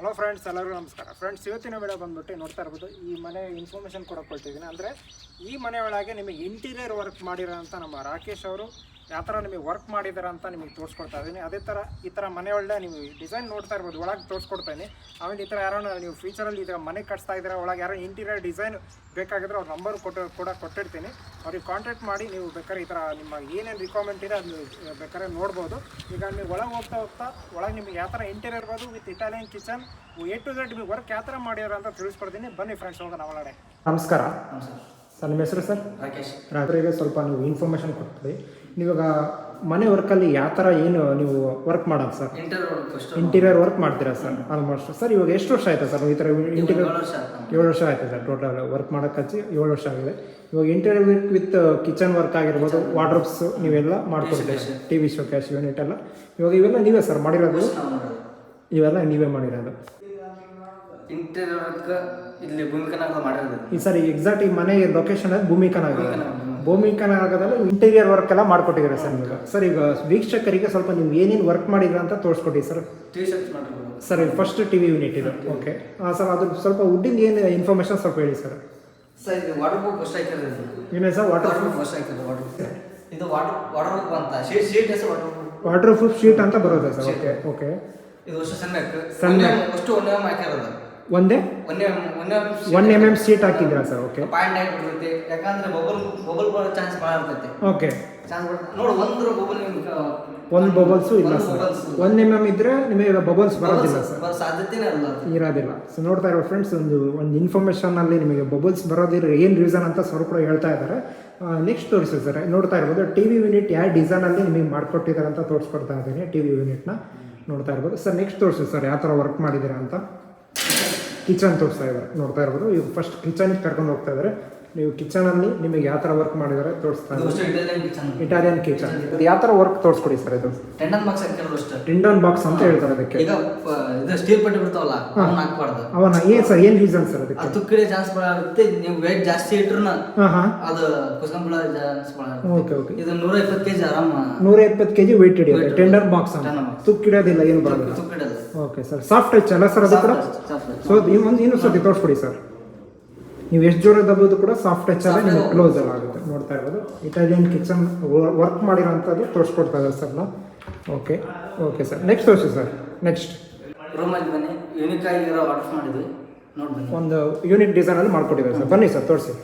Hello friends ಎಲ್ಲರಿಗೂ ನಮಸ್ಕಾರ. Friends ಇವತ್ತಿನ ವಿಡಿಯೋ ಬಂದ್ಬಿಟ್ಟು ನೋಡ್ತಾ ಇರ್ಬೋದು, ಈ ಮನೆ ಇನ್ಫಾರ್ಮೇಷನ್ ಕೊಡಕ್ಕೆ ಕೊಟ್ಟಿದ್ದೀನಿ. ಅಂದರೆ ಈ ಮನೆ ಒಳಗೆ ನಿಮಗೆ ಇಂಟೀರಿಯರ್ ವರ್ಕ್ ಮಾಡಿರೋಂಥ ನಮ್ಮ ರಾಕೇಶ್ ಅವರು ಯಾವ ಥರ ನಿಮಗೆ ವರ್ಕ್ ಮಾಡಿದಾರ ಅಂತ ನಿಮಗೆ ತೋರಿಸ್ಕೊಡ್ತಾ ಇದ್ದೀನಿ. ಅದೇ ಥರ ಈ ಥರ ಮನೆ ಒಳ್ಳೆ ನೀವು ಡಿಸೈನ್ ನೋಡ್ತಾ ಇರ್ಬೋದು ಒಳಗೆ ತೋರಿಸ್ಕೊಡ್ತೀನಿ ಆಮೇಲೆ ಈ ಥರ ಯಾರೋ ನೀವು ಫ್ಯೂಚರಲ್ಲಿ ಈ ಥರ ಮನೆ ಕಟ್ಸ್ತಾ ಇದ್ದೀರಾ ಒಳಗೆ ಯಾರೋ ಇಂಟೀರಿಯರ್ ಡಿಸೈನ್ ಬೇಕಾಗಿದ್ರೆ ಅವ್ರ ನಂಬರ್ ಕೊಟ್ಟು ಕೂಡ ಕೊಟ್ಟಿರ್ತೀನಿ. ಅವ್ರಿಗೆ ಕಾಂಟ್ಯಾಕ್ಟ್ ಮಾಡಿ ನೀವು ಬೇಕಾದ್ರೆ ಈ ಥರ ನಿಮ್ಮ ಏನೇನು ರಿಕ್ವೈರ್ಮೆಂಟ್ ಇದೆ ಅದು ಬೇಕಾದ್ರೆ ನೋಡ್ಬೋದು. ಈಗ ನೀವು ಒಳಗೆ ಹೋಗ್ತಾ ಹೋಗ್ತಾ ಒಳಗೆ ನಿಮಗೆ ಯಾವ ಥರ ಇಂಟೀರಿಯರ್ ಇರ್ಬೋದು with Italian kitchen A to Z ನಿಮಗೆ ವರ್ಕ್ ಯಾವ ಥರ ಮಾಡ್ಯಾರ ಅಂತ ತಿಳಿಸ್ಕೊಡ್ತೀನಿ. ಬನ್ನಿ ಫ್ರೆಂಡ್ಸ್ ಹೋಗೋಣ ಒಳಗಡೆ. ನಮಸ್ಕಾರ. ಸರ್ ನಿಮ್ಮ ಹೆಸರು ಸರ್? ರಾಕೇಶ್. ರಾತ್ರಿಗೆ ಸ್ವಲ್ಪ ನೀವು ಇನ್ಫಾರ್ಮೇಷನ್ ಕೊಡ್ತೀವಿ ನೀವಾಗ ಮನೆ ವರ್ಕಲ್ಲಿ ಯಾವ ಥರ ಏನು ನೀವು ವರ್ಕ್ ಮಾಡೋದು ಸರ್? ಇಂಟೀರಿಯರ್ ವರ್ಕ್ ಮಾಡ್ತೀರಾ ಸರ್? ಆಲ್ಮೋಸ್ಟ್ ಸರ್ ಇವಾಗ ಎಷ್ಟು ವರ್ಷ ಆಯಿತು ಸರ್? ಈ ಥರ ಇಂಟೀರಿಯರ್ ಏಳು ವರ್ಷ ಆಯ್ತು ಸರ್ ಟೋಟಲ್ ವರ್ಕ್ ಮಾಡೋಕೆ ಹಚ್ಚಿ ಏಳು ವರ್ಷ ಆಗಿದೆ. ಇವಾಗ interior with with kitchen work ಆಗಿರ್ಬೋದು ವಾರ್ಡ್ರೋಬ್ಸ್ ನೀವೆಲ್ಲ ಮಾಡ್ಕೊಡ್ತೀರಾ T V showcase unit ಎಲ್ಲ. ಇವಾಗ ಇವೆಲ್ಲ ನೀವೇ ಸರ್ ಮಾಡಿರೋದು? ಇವೆಲ್ಲ ನೀವೇ ಮಾಡಿರೋದು. ಇಂಟೀರಿಯರ್ ವರ್ಕ್ ಇಲ್ಲಿ ಭೂಮಿಕನಾಗ ಮಾಡಿರೋದು. ಈ ಸರ್ ಎಕ್ಸಾಕ್ಟ್ ಈ ಮನೆ ಲೊಕೇಶನ್ ಭೂಮಿಕನಾಗ ಭೂಮಿಕನಾಗದಲ್ಲಿ ಇಂಟೀರಿಯರ್ ವರ್ಕ್ ಎಲ್ಲ ಮಾಡ್ಕೊಟ್ಟಿದ್ದಾರೆ ಸರ್ ನೀವು ಸರ್ ಈಗ ವೀಕ್ಷಕರಿಗೆ ಸ್ವಲ್ಪ ನೀವು ಏನೇನು ವರ್ಕ್ ಮಾಡಿದ್ರ ಅಂತ ತೋರಿಸ್ಕೊಡಿ sir. T sir first T V unit ಇದು. ಓಕೆ ಸರ್ ಅದು ಸ್ವಲ್ಪ ವುಡ್ಡಿಂದ ಏನು ಇನ್ಫಾರ್ಮೇಶನ್ ಸ್ವಲ್ಪ ಹೇಳಿ ಸರ್. ಸರ್ ಇದು ವಾಟರ್ ಪ್ರೂಫ್ ಹಾಕಿರೋದು ಇದು ಏನೇ sir water waterproof first ಹಾಕಿರೋದು ವಾಟರ್ ಪ್ರೂಫ್ ಇದು ವಾಟರ್ ವಾಟರ್ ಪ್ರೂಫ್ ಅಂತ. ಶೀಟ್ ಶೀಟ್ ಹೆಸರು waterproof waterproof sheet ಅಂತ ಬರೋದಾ ಸರ್? ಓಕೆ ಓಕೆ ಇದು ವರ್ಷ ಸಣ್ಣ ಸಣ್ಣ ಫಸ್ಟ್ ಒನ್ ಎಂ ಹಾಕಿರೋದು. ಒಂದೇ? ಒನ್ ಎಂ ಎಂ ಸೀಟ್ ಹಾಕಿದ್ದೀರಾ? ಸರ್? ಓಕೆ. ಪಾಯಿಂಟ್ ಆಗಿಬಿಡ್ತೈತಿ ಯಾಕಂದ್ರೆ ಬಬಲ್ ಬಬಲ್ ಬರೋ ಚಾನ್ಸ್ ಭಾಳ ಇರ್ತೈತಿ. ಓಕೆ. ಚಾನ್ಸ್ ನೋಡು ಒಂದು ಬಬಲ್ ನಿಮ್ಗೆ ಒಂದು ಬಬಲ್ಸು ಇಲ್ಲ ಸರ್. ಒಂದು ಒನ್ ಎಂ ಎಂ ಇದ್ರೆ ನಿಮಗೆ ಬಬಲ್ಸ್ ಬರೋದಿಲ್ಲ ಸರ್. ಸಾಧ್ಯತೆನೇ ಇಲ್ಲ. ಇರೋದಿಲ್ಲ. ಸೊ ನೋಡ್ತಾ ಇರೋ ಫ್ರೆಂಡ್ಸ್ ಒಂದು ಒಂದು ಇನ್ಫಾರ್ಮೇಷನಲ್ಲಿ ನಿಮಗೆ ಬಬಲ್ಸ್ ಬರೋದಿಲ್ಲ ಏನು ರೀಸನ್ ಅಂತ ಸರ್ ಕೂಡ ಹೇಳ್ತಾ ಇದ್ದಾರೆ. ನೆಕ್ಸ್ಟ್ ತೋರಿಸಿ ಸರ್. ನೋಡ್ತಾ ಇರ್ಬೋದು ಟಿ ವಿ ಯೂನಿಟ್ ಯಾವ ಡಿಸೈನಲ್ಲಿ ನಿಮಗೆ ಮಾಡಿಕೊಟ್ಟಿದ್ದಾರೆ ಅಂತ ತೋರಿಸ್ಕೊಡ್ತಾ ಇದ್ದೀನಿ ಟಿ ವಿ ಯೂನಿಟ್ನ ನೋಡ್ತಾ ಇರ್ಬೋದು. ಸರ್ ನೆಕ್ಸ್ಟ್ ತೋರಿಸಿ ಸರ್ ಯಾವ ಥರ ವರ್ಕ್ ಮಾಡಿದ್ದೀರಾ ಅಂತ. ಕಿಚನ್ ತೋರಿಸ್ತಾ ಇದ್ದಾರೆ. ನೋಡ್ತಾ ಇರ್ಬೋದು. ಇದು ಫಸ್ಟ್ ಕಿಚನ್ ಕರ್ಕೊಂಡು ಹೋಗ್ತಾ ಇದ್ದಾರೆ. ನೀವು ಕಿಚನಲ್ಲಿ ನಿಮಗೆ ಯಾವ ಥರ ವರ್ಕ್ ಮಾಡಿದ್ದಾರೆ ತೋರಿಸ್ತಾರೆ ಇಟಾಲಿಯನ್ ಕಿಚನ್ ಇಟಾಲಿಯನ್ ಕಿಚನ್ ಇದು ಯಾವ ಥರ ವರ್ಕ್ ತೋರಿಸ್ಕೊಡಿ ಸರ್ ಇದು? ಟೆಂಡನ್ ಬಾಕ್ಸ್ ಹಾಕಿರೋದು ಅಷ್ಟೇ. ಟಿಂಡನ್ ಬಾಕ್ಸ್ ಅಂತ ಹೇಳ್ತಾರೆ ಅದಕ್ಕೆ. ಈಗ ಪ- ಇದು ಸ್ಟೀಲ್ ಪಟ್ಟಿ ಬಿಡ್ತಾವಲ್ಲ ಅವನ್ನ ಹಾಕ್ಬಾರ್ದು. ಅವನ ಏನು ಸರ್ ಏನು ರೀಸನ್ ಸರ್ ಅದಕ್ಕೆ? ಅದು ತುಕ್ಕಿಡೆ ಚಾನ್ಸ್ ಬರುತ್ತೆ ನೀವು ವೇಟ್ ಜಾಸ್ತಿ ಇಟ್ರು ಹಾಂ ಹಾಂ. ಅದು ಕುಸಂಬಳ ಚಾನ್ಸ್ ಭಾಳ ಓಕೆ ಓಕೆ. ಇದು ನೂರ ಇಪ್ಪತ್ತು ಕೆಜಿ ಆರಾಮ ನೂರ ಇಪ್ಪತ್ತು ಕೆಜಿ ವೆಯ್ಟ್ ಹಿಡಿಯುತ್ತೆ. ಟೆಂಡರ್ ಬಾಕ್ಸ್ ಅಂತ. Tender box. ತುಕ್ಕಿಡೋದಿಲ್ಲ ಏನು ಬರೋದಿಲ್ಲ. ತುಕ್ಕಿಡಲ್ಲ ಓಕೆ ಸರ್. ಸಾಫ್ಟ್ ಟಚ್ ಅಲ್ಲ ಸರ್ ಅದು ಕೂಡ? ಸೊ ಒಂದು ಇನ್ನೂ ಸತಿ ತೋರಿಸ್ಕೊಡಿ ಸರ್. ನೀವು ಎಷ್ಟು ಜೋರ ದಬ್ಬೋದು ಕೂಡ ಸಾಫ್ಟ್ ಟಚ್ ಆದ್ರೆ ನಿಮಗೆ ಕ್ಲೋಸ್ ಎಲ್ಲ ಆಗುತ್ತೆ ನೋಡ್ತಾ ಇರೋದು. ಇಟಾಲಿಯನ್ ಕಿಚನ್ ವರ್ಕ್ ಮಾಡಿರೋಂಥದ್ದು ತೋರಿಸ್ಕೊಡ್ತಾ ಇದ್ದಾರೆ ಸರ್ ನಾವು ಓಕೆ ಓಕೆ ಸರ್ ನೆಕ್ಸ್ಟ್ ತೋರಿಸಿ ಸರ್ ನೆಕ್ಸ್ಟ್ ರೂಮಲ್ಲಿ ಬನ್ನಿ. ಯೂನಿಕ್ ಆಗಿರೋ ಆರ್ಡರ್ ಮಾಡಿದ್ವಿ. ನೋಡಿ ಒಂದು ಯೂನಿಕ್ ಡಿಸೈನಲ್ಲಿ ಮಾಡ್ಕೊಟ್ಟಿದ್ದಾರೆ ಸರ್ ಬನ್ನಿ ಸರ್ ತೋರಿಸಿ.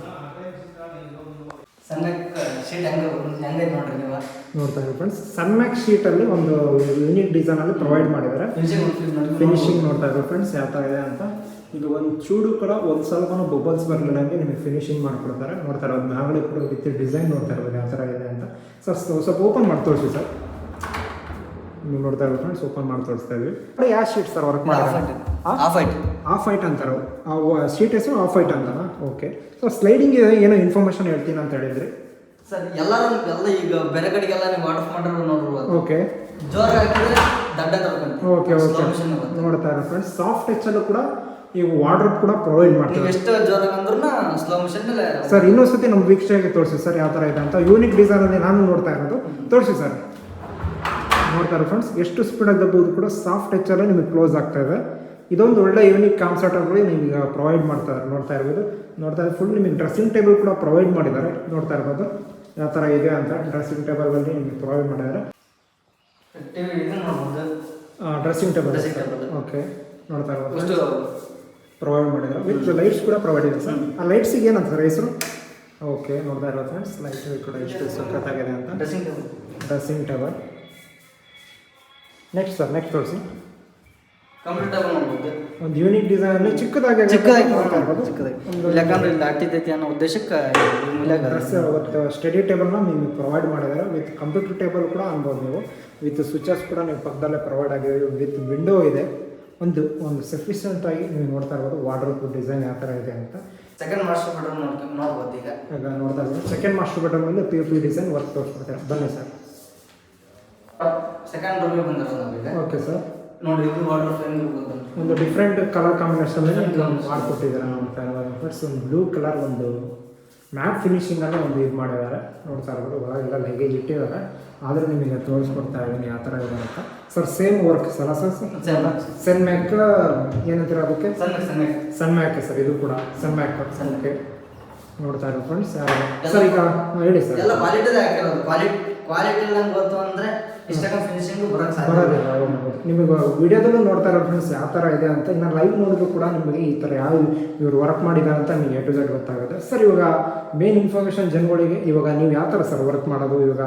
ನೋಡ್ತಾ ಇದ್ದೀವಿ ಫ್ರೆಂಡ್ಸ್ ಸನ್ಮ್ಯಾಕ್ ಶೀಟಲ್ಲಿ ಒಂದು ಯೂನಿಕ್ ಡಿಸೈನಲ್ಲಿ ಪ್ರೊವೈಡ್ ಮಾಡಿದ್ದಾರೆ. ಫಿನಿಶಿಂಗ್ ನೋಡ್ತಾ ಇದ್ದೀವಿ ಫ್ರೆಂಡ್ಸ್ ಯಾವ ಥರ ಇದೆ ಅಂತ. ಈಗ ಒಂದು ಚೂಡು ಕೂಡ ಒಂದು ಸ್ವಲ್ಪ ಬಬಲ್ಸ್ ಬರಲಿಲ್ಲಂಗೆ ನಿಮಗೆ ಫಿನಿಶಿಂಗ್ ಮಾಡ್ಕೊಡ್ತಾರೆ. ನೋಡ್ತಾರೆ ಅದು ನಾವೇ ಕೂಡ ವಿತ್ ಡಿಸೈನ್ ನೋಡ್ತಾ ಇರ್ಬೋದು ಯಾವ ಥರ ಇದೆ ಅಂತ. ಸರ್ ಸ್ವಲ್ಪ ಓಪನ್ ಮಾಡಿ ತೋರಿಸಿ ಸರ್. ನೀವು ನೋಡ್ತಾ ಇರೋ ಫ್ರೆಂಡ್ಸ್ ಓಪನ್ ಮಾಡಿ ತೋರಿಸ್ತಾ ಇದ್ವಿ. ಯಾವ ಶೀಟ್ ಸರ್ ವರ್ಕ್ ಆಫ್ ಮಾಡಿ ಆಫ್ ಐಟ್ ಆಫ್ ವೈಟ್ ಅಂತಾರೆ? ಆ ಶೀಟ್ ಹೆಸರು ಆಫ್ ವೈಟ್ ಅಂತಾನ? ಓಕೆ ಸೊ ಸ್ಲೈಡಿಂಗ್ ಏನೋ ಇನ್ಫಾರ್ಮೇಷನ್ ಹೇಳ್ತೀನಿ ಅಂತ ಹೇಳಿದ್ರಿ. ಸರ್ ಎಲ್ಲರೂ ಎಲ್ಲ ಈಗ ಬೇರೆ ಕಡೆಗೆಲ್ಲ ನೀವು ಆರ್ಡರ್ ಮಾಡಿರೋ ನೋಡಿರ್ಬೋದು. ಓಕೆ ಜೋರ ಹಾಕಿದ್ರೆ ದಡ್ಡ ತರ್ಕೊಂತ ಓಕೆ ಓಕೆ ನೋಡ್ತಾ ಇರೋ ಫ್ರೆಂಡ್ಸ್ ಸಾಫ್ಟ್ ಟಚಲ್ಲೂ ಕೂಡ ಈಗ ವಾರ್ಡ್ರೋಬ್ ಕೂಡ ಪ್ರೊವೈಡ್ ಮಾಡ್ತೀವಿ ಮಾಡ್ತಾರೆ? ಎಷ್ಟು ಜ್ವರ ಅಂದ್ರೂ ಸ್ಲೋ ಮೋಷನ್ ಮೇಲೆ ಸರ್ ಇನ್ನೊಂದು ಸತಿ ನಮ್ಮ ವೀಕ್ಷಕರಿಗೆ ತೋರಿಸಿ ಸರ್ ಯಾವ ಥರ ಇದೆ ಅಂತ. ಯೂನಿಕ್ ಡಿಸೈನಲ್ಲಿ ನಾನು ನೋಡ್ತಾ ಇರೋದು. ತೋರಿಸಿ ಸರ್ ನೋಡ್ತಾರೆ ಫ್ರೆಂಡ್ಸ್ ಎಷ್ಟು ಸ್ಪೀಡಾಗಿ ದಬ್ಬೋದು ಕೂಡ ಸಾಫ್ಟ್ ಟೆಚ್ಚಲ್ಲೇ ನಿಮಗೆ ಕ್ಲೋಸ್ ಆಗ್ತಾ ಇದೆ. ಇದೊಂದು ಒಳ್ಳೆ ಯೂನಿಕ್ ಕಾನ್ಸೆಪ್ಟಲ್ಲಿ ನಿಮಗೆ ಪ್ರೊವೈಡ್ ಮಾಡ್ತಾ ಇದ್ದಾರೆ ನೋಡ್ತಾ ಇರ್ಬೋದು. ನೋಡ್ತಾ ಇದ್ದಾರೆ ಫುಲ್ ನಿಮಗೆ ಡ್ರೆಸ್ಸಿಂಗ್ ಟೇಬಲ್ ಕೂಡ ಪ್ರೊವೈಡ್ ಮಾಡಿದ್ದಾರೆ. ನೋಡ್ತಾ ಇರ್ಬೋದು. ಯಾವ ಥರ ಇದೆ ಅಂತ ಡ್ರೆಸ್ಸಿಂಗ್ ಟೇಬಲಲ್ಲಿ ನಿಮಗೆ ಪ್ರೊವೈಡ್ ಮಾಡಿದ್ದಾರೆ. Dressing table. ಓಕೆ ನೋಡ್ತಾ ಇರ್ಬೋದು ಪ್ರೊವೈಡ್ ಮಾಡಿದ್ರು. ವಿತ್ ಲೈಟ್ಸ್ ಕೂಡ ಪ್ರೊವೈಡ್ ಇದೆ ಸರ್. ಆ ಲೈಟ್ಸಿಗೆ ಏನಂತ ಸರ್ ಹೆಸರು? ಓಕೆ ನೋಡ್ತಾ ಇರೋ ಫ್ರೆಂಡ್ಸ್ ಲೈಟ್ ಕೂಡ ಎಷ್ಟು ಸಖತ್ತಾಗಿದೆ ಅಂತ. Dressing table dressing table next sir next ತೋರಿಸಿ. ಕಂಪ್ಯೂಟರ್ ಟೇಬಲ್ ನೋಡ್ಬೋದು. ಒಂದು ಯೂನಿಕ್ ಡಿಸೈನಲ್ಲಿ ಚಿಕ್ಕದಾಗಿ ಚಿಕ್ಕದಾಗಿ ಯಾಕಂದ್ರೆ ಇಲ್ಲಿ ಅಟ್ಟಿದ್ದೈತಿ ಅನ್ನೋ ಉದ್ದೇಶಕ್ಕೆ ಸ್ಟಡಿ ಟೇಬಲ್ನ ನೀವು ಪ್ರೊವೈಡ್ ಮಾಡಿದ್ದಾರೆ ವಿತ್ ಕಂಪ್ಯೂಟರ್ ಟೇಬಲ್ ಕೂಡ ಅನ್ಬೋದು ನೀವು. ವಿತ್ ಸ್ವಿಚಸ್ ಕೂಡ ನೀವು ಪಕ್ಕದಲ್ಲೇ ಪ್ರೊವೈಡ್ ಆಗಿದೆ ವಿತ್ ವಿಂಡೋ ಇದೆ. ಒಂದು ಒಂದು ಸಫಿಷಿಯೆಂಟ್ ಆಗಿ ನೀವು ನೋಡ್ತಾ ಇರ್ಬೋದು ವಾರ್ಡ್ರೋಬ್ ಡಿಸೈನ್ ಯಾವ ಥರ ಇದೆ ಅಂತ. ಸೆಕೆಂಡ್ ಮಾಸ್ಟರ್ ಬೆಡ್ರೂಮ್ ನೋಡ್ಕೊ ನೋಡ್ಬೋದು ಈಗ. ಈಗ ನೋಡ್ತಾ ಇದ್ದೀವಿ ಸೆಕೆಂಡ್ ಮಾಸ್ಟರ್ ಬೆಡ್ರೂಮಲ್ಲಿ ಪಿ ಪಿ ಡಿಸೈನ್ ವರ್ಕ್ ತೋರಿಸ್ಕೊಡ್ತಾರೆ? ಬನ್ನಿ ಸರ್. ಸೆಕೆಂಡ್ ರೂಮಿಗೆ ಬಂದಿರೋದು ನಾವೀಗ ಓಕೆ ಸರ್ ನೋಡಿ ಇದು ವಾಟರ್ ಫ್ರೇಮ್ ಒಂದು ಡಿಫ್ರೆಂಟ್ ಕಲರ್ ಕಾಂಬಿನೇಷನ್ ಮಾಡ್ಕೊಟ್ಟಿದ್ದಾರೆ ಇರೋದು ಬಟ್ಸ್ ಒಂದು ಬ್ಲೂ ಕಲರ್ ಒಂದು ಮ್ಯಾಟ್ ಫಿನಿಷಿಂಗನ್ನು ಒಂದು ಇದು ಮಾಡಿದ್ದಾರೆ. ನೋಡ್ತಾ ಇರ್ಬೋದು ಒಳಗೆಲ್ಲ ಲಗೇಜ್ ಇಟ್ಟಿದ್ದಾರೆ. ಆದರೆ ನಿಮಗೆ ತೋರಿಸ್ಕೊಡ್ತಾ ಇದ್ದೀನಿ ಯಾವ ಥರ ಇದೆ ಅಂತ. Sir same work sir? Sir sir Sunmac ಏನಂತೀರ ಅದಕ್ಕೆ? ಸನ್ ಮ್ಯಾಕ್ ಸರ್ ಇದು ಕೂಡ ಸನ್ ಮ್ಯಾಕ್ ಓಕೆ ನೋಡ್ತಾ ಇರೋ ಫ್ರೆಂಡ್ಸ್ ಸರ್ ಈಗ ಹೇಳಿ ಸರ್. ಎಲ್ಲ ಕ್ವಾಲಿಟಿ ಕ್ವಾಲಿಟಿ ಕ್ವಾಲಿಟಿ ಗೊತ್ತು ಅಂದ್ರೆ. ನಿಮಗೆ ವಿಡಿಯೋದಲ್ಲೂ ನೋಡ್ತಾ ಇರೋ ಫ್ರೆಂಡ್ಸ್ ಯಾವ ಥರ ಇದೆ ಅಂತ ಇನ್ನು ಲೈವ್ ನೋಡಿದ್ರು ಕೂಡ ನಿಮಗೆ ಈ ಥರ ಯಾವ ಇವರು ವರ್ಕ್ ಮಾಡಿದ್ದಾರೆ ಅಂತ ನಿಮಗೆ ಎ ಟು ಝೆಡ್ ಗೊತ್ತಾಗುತ್ತೆ. ಸರ್ ಇವಾಗ ಮೇನ್ ಇನ್ಫಾರ್ಮೇಶನ್ ಜನಗಳಿಗೆ ಇವಾಗ ನೀವು ಯಾವ ಥರ ಸರ್ ವರ್ಕ್ ಮಾಡೋದು ಇವಾಗ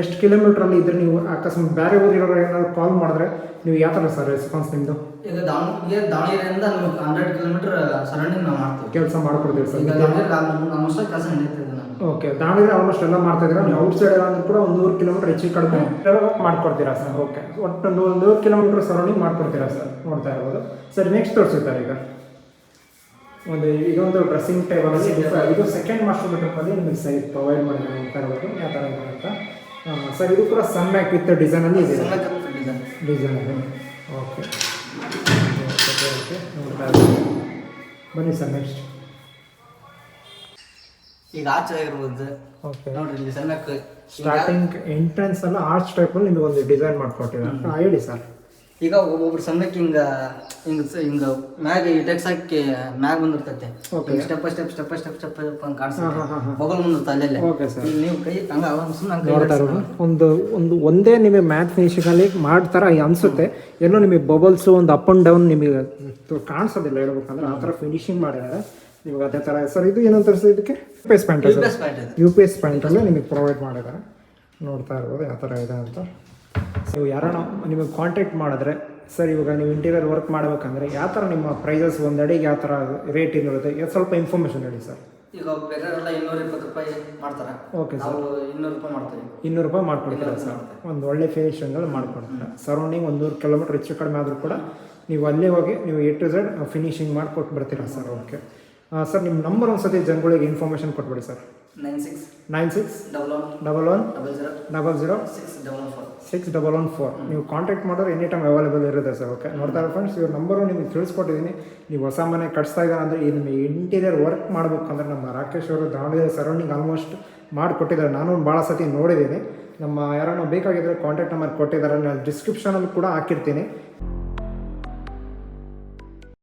ಎಷ್ಟು ಕಿಲೋಮೀಟ್ರಲ್ಲಿ ಇದ್ರೆ ನೀವು ಅಕಸ್ಮಾತ್ ಬೇರೆ ಊರಿರೋರು ಏನಾದ್ರು ಕಾಲ್ ಮಾಡಿದ್ರೆ ನೀವು ಯಾವ ಥರ ಸರ್ ರೆಸ್ಪಾನ್ಸ್ ನಿಮ್ಮದು ಈಗ ದಾವಣಗೆರೆ ದಾವಣಗೆರೆಯಿಂದ ನಮಗೆ ಹಂಡ್ರೆಡ್ ಕಿಲೋಮೀಟರ್ ಸರೌಂಡಿಂಗ್ ನಾವು ಮಾಡ್ತೀವಿ. ಕೆಲಸ ಮಾಡ್ಕೊಡ್ತೀವಿ ಈಗ ಸರ್ ದಾವಣಗೆರೆ ಆಲ್ಮೋಸ್ಟ್ ಕೆಲಸ ನಡೀತಿದೆ ನಾನು ಓಕೆ ದಾವಣಗೆರೆ ಆಲ್ಮೋಸ್ಟ್ ಎಲ್ಲ ಮಾಡ್ತಾ ಇದ್ದೀರಾ? ನೀವು ಔಟ್ ಸೈಡ್ ಅಂದ್ರೆ ಕೂಡ ಒಂದು ನೂರು ಕಿಲೋಮೀಟರ್ ಹೆಚ್ಚು ಕಡಿಮೆ ಮಾಡ್ಕೊಡ್ತೀರಾ ಸರ್ ಓಕೆ ಒಟ್ಟು ನೂರು ನೂರು ಕಿಲೋಮೀಟರ್ ಸರೌಂಡಿಂಗ್ ಮಾಡ್ಕೊಡ್ತೀರಾ ಸರ್ ನೋಡ್ತಾ ಇರ್ಬೋದು. ಸರ್ ನೆಕ್ಸ್ಟ್ ತೋರಿಸಿದ್ದಾರೆ ಈಗ. ಒಂದು ಇದೊಂದು ಡ್ರೆಸ್ಸಿಂಗ್ ಟೇಬಲ್ ಇದು ಸೆಕೆಂಡ್ ಮಾಸ್ಟರ್ ಬೆಡ್ರೂಮಲ್ಲಿ ನಿಮಗೆ ಸೈಜ್ ಪ್ರೊವೈಡ್ ಮಾಡಿ ನೋಡ್ತಾ ಇರ್ಬೋದು ಯಾವ ಥರ ಇದೆ ಅಂತ. ಸರ್ ಇದು ಕೂಡ ಸಮ್ಯಾಕ್ ಮ್ಯಾಕ್ ವಿತ್ ಡಿಸೈನಲ್ಲಿ ಇದೆ. ಡಿಸೈನ್ ಇದೆ ಓಕೆ ಬನ್ನಿ ಸರ್ ನೆಕ್ಸ್ಟ್ ಈಗ ಆಚೆ ಆಗಿರ್ಬೋದು ಓಕೆ ನೋಡ್ರಿ ಇಲ್ಲಿ ಸಣ್ಣ ಸ್ಟಾರ್ಟಿಂಗ್ ಎಂಟ್ರೆನ್ಸ್ ಅಲ್ಲ ಆರ್ಚ್ ಟೈಪಲ್ಲಿ ನಿಮಗೆ ಒಂದು ಡಿಸೈನ್ ಮಾಡ್ಕೊಟ್ಟಿದ್ದಾರೆ. ಹೇಳಿ ಸರ್. ಈಗ ಒಬ್ಬೊಬ್ರು ಸಣ್ಣಕ್ಕೆ ಹಿಂಗ ಹಿಂಗ ಹಿಂಗ ಮ್ಯಾಗ ಇಟೆಕ್ಸ್ ಹಾಕಿ ಮ್ಯಾಗ ಬಂದಿರ್ತೈತೆ. Step step step step step step ಅಂತ ಕಾಣಿಸ್ತಾ ಕಾಣಿಸ್ತೈತೆ. ಹಾ. ಮುಂದಿರ್ತ ಅಲ್ಲೇ. ಓಕೆ ಸರ್ ನೀವು ಕೈ ಹಂಗ ಸುಮ್ಮನೆ ಒಂದು ಒಂದು ಒಂದೇ ನಿಮಗೆ ಮ್ಯಾಟ್ ಫಿನಿಶಿಂಗಲ್ಲಿ ಮಾಡ್ತಾರ ಅನ್ಸುತ್ತೆ. ಏನೋ ನಿಮಗೆ ಬಬಲ್ಸ್ ಒಂದು ಅಪ್ ಅಂಡ್ ಡೌನ್ ನಿಮಗೆ ಕಾಣಿಸೋದಿಲ್ಲ ಹೇಳ್ಬೇಕಂದ್ರೆ ಆ ಥರ ಫಿನಿಶಿಂಗ್ ಮಾಡಿದ್ದಾರೆ. ನೀವು ಅದೇ ಥರ ಸರ್ ಇದು ತೋರಿಸಿ ಇದಕ್ಕೆ? U P S paint U P S ಪ್ಯಾಂಟಲ್ಲೇ ನಿಮಗೆ ಪ್ರೊವೈಡ್ ಮಾಡಿದ್ದಾರೆ. ನೋಡ್ತಾ ಇರ್ಬೋದು ಯಾವ ಥರ ಇದೆ ಅಂತ. ನೀವು ಯಾರೋ ನಿಮಗೆ ಕಾಂಟ್ಯಾಕ್ಟ್ ಮಾಡಿದ್ರೆ ಸರ್ ಇವಾಗ ನೀವು ಇಂಟೀರಿಯರ್ ವರ್ಕ್ ಮಾಡಬೇಕಂದ್ರೆ ಯಾವ ಥರ ನಿಮ್ಮ ಪ್ರೈಸಸ್ ಒಂದು ಅಡಿಗೆ ಯಾವ ಥರ ರೇಟ್ ಇರುತ್ತೆ? ಇದು ಸ್ವಲ್ಪ ಇನ್ಫಾರ್ಮೇಷನ್ ಹೇಳಿ ಸರ್ ಈಗ ಬೇರೆಯವರೆಲ್ಲ ಇನ್ನೂರ ಇಪ್ಪತ್ತು ರೂಪಾಯಿ ಮಾಡ್ತಾರೆ. ಓಕೆ ಸರ್ ಇನ್ನೂರು ರೂಪಾಯಿ ಮಾಡ್ತೀವಿ. ಇನ್ನೂರು ರೂಪಾಯಿ ಮಾಡ್ಕೊಡ್ತೀರಾ ಸರ್ ಒಂದು ಒಳ್ಳೆ ಫಿನಿಶಿಂಗಲ್ಲಿ ಮಾಡ್ಕೊಡ್ತೀರಾ? ಸರೌಂಡಿಂಗ್ ಒಂದು ನೂರು ಕಿಲೋಮೀಟ್ರ್ ಹೆಚ್ಚು ಕಡಿಮೆ ಆದರೂ ಕೂಡ ನೀವು ಅಲ್ಲೇ ಹೋಗಿ ನೀವು ಎ ಟು ಝೆಡ್ ಫಿನಿಶಿಂಗ್ ಮಾಡಿಕೊಟ್ಟು ಬರ್ತೀರಾ ಸರ್ ಓಕೆ ಸರ್ ನಿಮ್ಮ ನಂಬರ್ ಒಂದು ಸತಿ ಜನಗಳಿಗೆ ಇನ್ಫಾರ್ಮೇಷನ್ ಕೊಟ್ಬಿಡಿ sir. Nine six nine six double one double one double zero double zero six double one four six double one four ನೀವು ಕಾಂಟ್ಯಾಕ್ಟ್ ಮಾಡಿದ್ರೆ any time available ಇರುತ್ತೆ ಸರ್ ಓಕೆ ನೋಡ್ತಾ ಇರೋ ಫ್ರೆಂಡ್ಸ್ ಇವ್ರ ನಂಬರು ನಿಮಗೆ ತಿಳಿಸ್ಕೊಟ್ಟಿದ್ದೀನಿ. ನೀವು ಹೊಸ ಮನೆ ಕಟ್ಸ್ತಾ ಇದ್ದಾರೆ ಅಂದರೆ ಈ ನಿಮಗೆ ಇಂಟೀರಿಯರ್ ವರ್ಕ್ ಮಾಡಬೇಕಂದ್ರೆ ನಮ್ಮ ರಾಕೇಶ್ ಅವರು ದಾವಣಗೆರೆ ಸರೌಂಡಿಂಗ್ ಆಲ್ಮೋಸ್ಟ್ ಮಾಡಿಕೊಟ್ಟಿದ್ದಾರೆ. ನಾನು ಭಾಳ ಸತಿ ನೋಡಿದ್ದೀನಿ. ನಮ್ಮ ಯಾರನ್ನ ಬೇಕಾಗಿದ್ದರೆ ಕಾಂಟ್ಯಾಕ್ಟ್ ನಂಬರ್ ಕೊಟ್ಟಿದ್ದಾರೆ. ನಾನು ಡಿಸ್ಕ್ರಿಪ್ಷನಲ್ಲಿ ಕೂಡ ಹಾಕಿರ್ತೀನಿ.